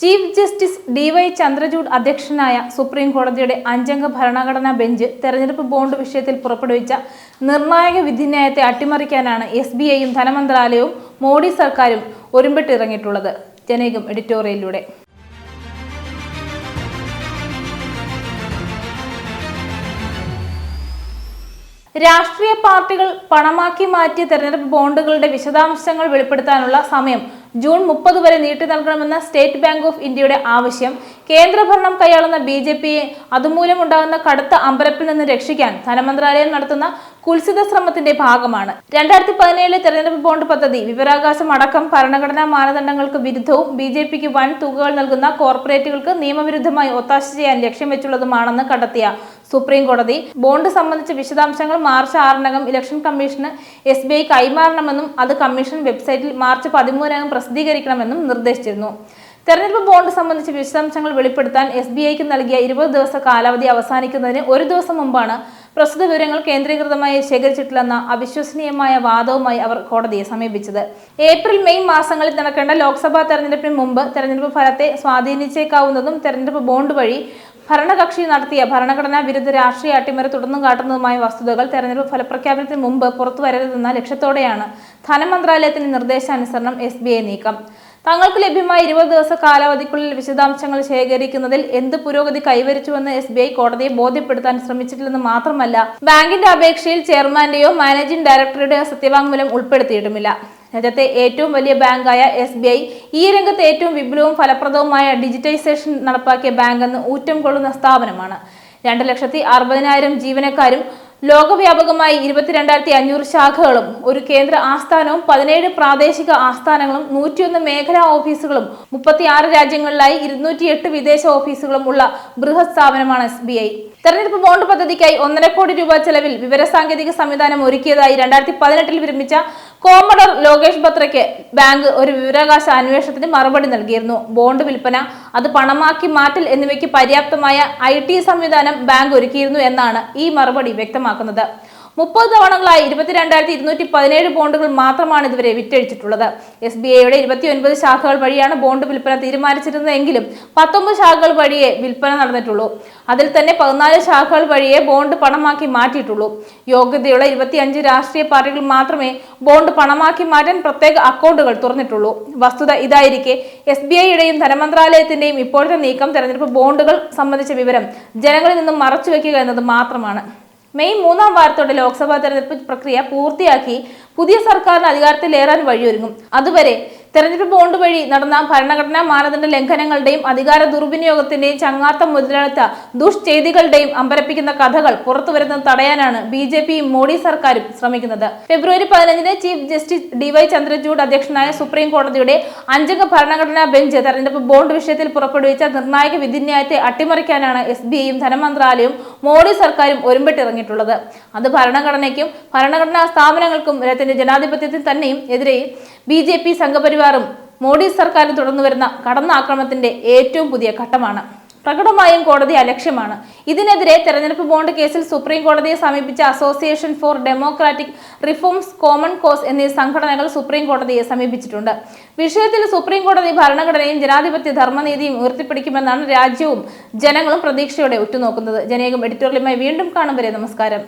Chief justice D Y Chandrachud അധ്യക്ഷനായ supreme കോടതിയുടെ അഞ്ചംഗ ഭരണഘടനാ ബെഞ്ച് തെരഞ്ഞെടുപ്പ് ബോണ്ട് വിഷയത്തിൽ പുറപ്പെടുവിച്ച നിർണായക വിധിന്യായത്തെ അട്ടിമറിക്കാനാണ് എസ് ബി ഐയും ധനമന്ത്രാലയവും മോഡി സർക്കാരും ഒരുമ്പിട്ടിറങ്ങിയിട്ടുള്ളത്. ജനേകം എഡിറ്റോറിയലിലൂടെ. രാഷ്ട്രീയ പാർട്ടികൾ പണമാക്കി മാറ്റിയ തെരഞ്ഞെടുപ്പ് ബോണ്ടുകളുടെ വിശദാംശങ്ങൾ വെളിപ്പെടുത്താനുള്ള സമയം ജൂൺ മുപ്പത് വരെ നീട്ടി നൽകണമെന്ന സ്റ്റേറ്റ് ബാങ്ക് ഓഫ് ഇന്ത്യയുടെ ആവശ്യം കേന്ദ്രഭരണം കൈയാളുന്ന ബി ജെ പിയെ അതുമൂലമുണ്ടാകുന്ന കടുത്ത അമ്പരപ്പിൽ നിന്ന് രക്ഷിക്കാൻ ധനമന്ത്രാലയം നടത്തുന്ന കുൽസിത ശ്രമത്തിന്റെ ഭാഗമാണ്. രണ്ടായിരത്തി പതിനേഴിലെ തെരഞ്ഞെടുപ്പ് ബോണ്ട് പദ്ധതി വിവരാവകാശം അടക്കം ഭരണഘടനാ മാനദണ്ഡങ്ങൾക്ക് വിരുദ്ധവും ബി ജെ പിക്ക് വൻ തുകകൾ നൽകുന്ന കോർപ്പറേറ്റുകൾക്ക് നിയമവിരുദ്ധമായി ഒത്താശ ചെയ്യാൻ ലക്ഷ്യം വെച്ചുള്ളതുമാണെന്ന് കണ്ടെത്തിയ സുപ്രീം കോടതി ബോണ്ട് സംബന്ധിച്ച വിശദാംശങ്ങൾ മാർച്ച് ആറിനകം ഇലക്ഷൻ കമ്മീഷന് എസ് ബി ഐ കൈമാറണമെന്നും അത് കമ്മീഷൻ വെബ്സൈറ്റിൽ മാർച്ച് പതിമൂന്നിനകം പ്രസിദ്ധീകരിക്കണമെന്നും നിർദ്ദേശിച്ചിരുന്നു. തെരഞ്ഞെടുപ്പ് ബോണ്ട് സംബന്ധിച്ച വിശദാംശങ്ങൾ വെളിപ്പെടുത്താൻ എസ് ബി ഐക്ക് നൽകിയ ഇരുപത് ദിവസ കാലാവധി അവസാനിക്കുന്നതിന് ഒരു ദിവസം മുമ്പാണ് പ്രസ്തുത വിവരങ്ങൾ കേന്ദ്രീകൃതമായി ശേഖരിച്ചിട്ടില്ലെന്ന അവിശ്വസനീയമായ വാദവുമായി അവർ കോടതിയെ സമീപിച്ചത്. ഏപ്രിൽ മെയ് മാസങ്ങളിൽ നടക്കേണ്ട ലോക്സഭാ തെരഞ്ഞെടുപ്പിന് മുമ്പ് തെരഞ്ഞെടുപ്പ് ഫലത്തെ സ്വാധീനിച്ചേക്കാവുന്നതും തെരഞ്ഞെടുപ്പ് ബോണ്ട് വഴി ഭരണകക്ഷി നടത്തിയ ഭരണഘടനാ വിരുദ്ധ രാഷ്ട്രീയ അട്ടിമറി തുടർന്നും കാട്ടുന്നതുമായ വസ്തുതകൾ തെരഞ്ഞെടുപ്പ് ഫലപ്രഖ്യാപനത്തിന് മുമ്പ് പുറത്തുവരരുതെന്ന ലക്ഷ്യത്തോടെയാണ് ധനമന്ത്രാലയത്തിന്റെ നിർദ്ദേശാനുസരണം എസ് ബി ഐ നീക്കം. തങ്ങൾക്ക് ലഭ്യമായ ഇരുപത് ദിവസ കാലാവധിക്കുള്ളിൽ വിശദാംശങ്ങൾ ശേഖരിക്കുന്നതിൽ എന്ത് പുരോഗതി കൈവരിച്ചുവെന്ന് എസ് ബി ഐ കോടതിയെ ബോധ്യപ്പെടുത്താൻ ശ്രമിച്ചിട്ടില്ലെന്ന് മാത്രമല്ല ബാങ്കിന്റെ അപേക്ഷയിൽ ചെയർമാന്റെയോ മാനേജിംഗ് ഡയറക്ടറുടെയോ സത്യവാങ്മൂലം ഉൾപ്പെടുത്തിയിട്ടുമില്ല. രാജ്യത്തെ ഏറ്റവും വലിയ ബാങ്കായ എസ് ബി ഐ ഈ രംഗത്ത് ഏറ്റവും വിപുലവും ഫലപ്രദവുമായ ഡിജിറ്റൈസേഷൻ നടപ്പാക്കിയ ബാങ്കെന്ന് ഊറ്റം കൊള്ളുന്ന സ്ഥാപനമാണ്. രണ്ട് ലക്ഷത്തി അറുപതിനായിരം ജീവനക്കാരും ലോകവ്യാപകമായി ഇരുപത്തിരണ്ടായിരത്തി അഞ്ഞൂറ് ശാഖകളും ഒരു കേന്ദ്ര ആസ്ഥാനവും പതിനേഴ് പ്രാദേശിക ആസ്ഥാനങ്ങളും നൂറ്റിയൊന്ന് മേഖലാ ഓഫീസുകളും മുപ്പത്തിയാറ് രാജ്യങ്ങളിലായി ഇരുന്നൂറ്റിയെട്ട് വിദേശ ഓഫീസുകളും ഉള്ള ബൃഹത് സ്ഥാപനമാണ് എസ് തെരഞ്ഞെടുപ്പ് ബോണ്ട് പദ്ധതിക്കായി ഒന്നര കോടി രൂപ ചെലവിൽ വിവരസാങ്കേതിക സംവിധാനം ഒരുക്കിയതായി രണ്ടായിരത്തി പതിനെട്ടിൽ വിരമിച്ച കോമഡർ ലോകേഷ് ബത്രയ്ക്ക് ബാങ്ക് ഒരു വിവരാകാശ അന്വേഷണത്തിന് മറുപടി നൽകിയിരുന്നു. ബോണ്ട് വിൽപ്പന അത് പണമാക്കി മാറ്റൽ എന്നിവയ്ക്ക് പര്യാപ്തമായ ഐ സംവിധാനം ബാങ്ക് ഒരുക്കിയിരുന്നു എന്നാണ് ഈ മറുപടി വ്യക്തമാക്കുന്നത്. മുപ്പത് തവണകളായി ഇരുപത്തിരണ്ടായിരത്തി ഇരുന്നൂറ്റി പതിനേഴ് ബോണ്ടുകൾ മാത്രമാണ് ഇതുവരെ വിറ്റഴിച്ചിട്ടുള്ളത്. എസ് ബി ഐയുടെ ഇരുപത്തിയൊൻപത് ശാഖകൾ വഴിയാണ് ബോണ്ട് വിൽപ്പന തീരുമാനിച്ചിരുന്നതെങ്കിലും പത്തൊമ്പത് ശാഖകൾ വഴിയേ വിൽപ്പന നടന്നിട്ടുള്ളൂ. അതിൽ തന്നെ പതിനാല് ശാഖകൾ വഴിയേ ബോണ്ട് പണമാക്കി മാറ്റിയിട്ടുള്ളൂ. യോഗ്യതയുള്ള ഇരുപത്തിയഞ്ച് രാഷ്ട്രീയ പാർട്ടികൾ മാത്രമേ ബോണ്ട് പണമാക്കി മാറ്റാൻ പ്രത്യേക അക്കൗണ്ടുകൾ തുറന്നിട്ടുള്ളൂ. വസ്തുത ഇതായിരിക്കെ എസ് ബി ഐയുടെയും ധനമന്ത്രാലയത്തിന്റെയും ഇപ്പോഴത്തെ നീക്കം തെരഞ്ഞെടുപ്പ് ബോണ്ടുകൾ സംബന്ധിച്ച വിവരം ജനങ്ങളിൽ നിന്നും മറച്ചുവെക്കുക എന്നത് മാത്രമാണ്. മെയ് മൂന്നാം വാരത്തോടെ ലോക്സഭാ തെരഞ്ഞെടുപ്പ് പ്രക്രിയ പൂർത്തിയാക്കി പുതിയ സർക്കാരിന് അധികാരത്തിലേറാൻ വഴിയൊരുങ്ങും. അതുവരെ തെരഞ്ഞെടുപ്പ് ബോണ്ട് വഴി നടന്ന ഭരണഘടനാ മാനദണ്ഡ ലംഘനങ്ങളുടെയും അധികാര ദുർവിനിയോഗത്തിന്റെയും ചങ്ങാത്ത മുതലെടുത്ത ദുഷ്ചെയ്തികളുടെയും അമ്പരപ്പിക്കുന്ന കഥകൾ പുറത്തുവരുന്നത് തടയാനാണ് ബി ജെ പിയും മോഡി സർക്കാരും ശ്രമിക്കുന്നത്. ഫെബ്രുവരി പതിനഞ്ചിന് chief justice D Y Chandrachud അധ്യക്ഷനായ സുപ്രീം കോടതിയുടെ അഞ്ചംഗ ഭരണഘടനാ ബെഞ്ച് തെരഞ്ഞെടുപ്പ് ബോണ്ട് വിഷയത്തിൽ പുറപ്പെടുവിച്ച നിർണായക വിധിന്യായത്തെ അട്ടിമറിക്കാനാണ് എസ് ബി ഐയും ധനമന്ത്രാലയവും മോഡി സർക്കാരും ഒരുമ്പിട്ടിറങ്ങിയിട്ടുള്ളത് അത് ഭരണഘടനയ്ക്കും ഭരണഘടനാ സ്ഥാപനങ്ങൾക്കും രാജ്യത്തിന്റെ ജനാധിപത്യത്തിൽ തന്നെയും എതിരെ ബി ജെ പി സംഘപരിവാറും മോഡി സർക്കാരും തുടർന്നു വരുന്ന കടന്നാക്രമണത്തിന്റെ ഏറ്റവും പുതിയ ഘട്ടമാണ്. പ്രകടമായും കോടതി അലക്ഷ്യമാണ്. ഇതിനെതിരെ തെരഞ്ഞെടുപ്പ് ബോണ്ട് കേസിൽ സുപ്രീം കോടതിയെ സമീപിച്ച association for democratic reforms common cause എന്നീ സംഘടനകൾ സുപ്രീം കോടതിയെ സമീപിച്ചിട്ടുണ്ട്. വിഷയത്തിൽ സുപ്രീം കോടതി ഭരണഘടനയും ജനാധിപത്യ ധർമ്മനീതിയും ഉയർത്തിപ്പിടിക്കുമെന്നാണ് രാജ്യവും ജനങ്ങളും പ്രതീക്ഷയോടെ ഉറ്റുനോക്കുന്നത്. ജനേകം എഡിറ്റോറിയലുമായി വീണ്ടും കാണും വരെ. നമസ്കാരം.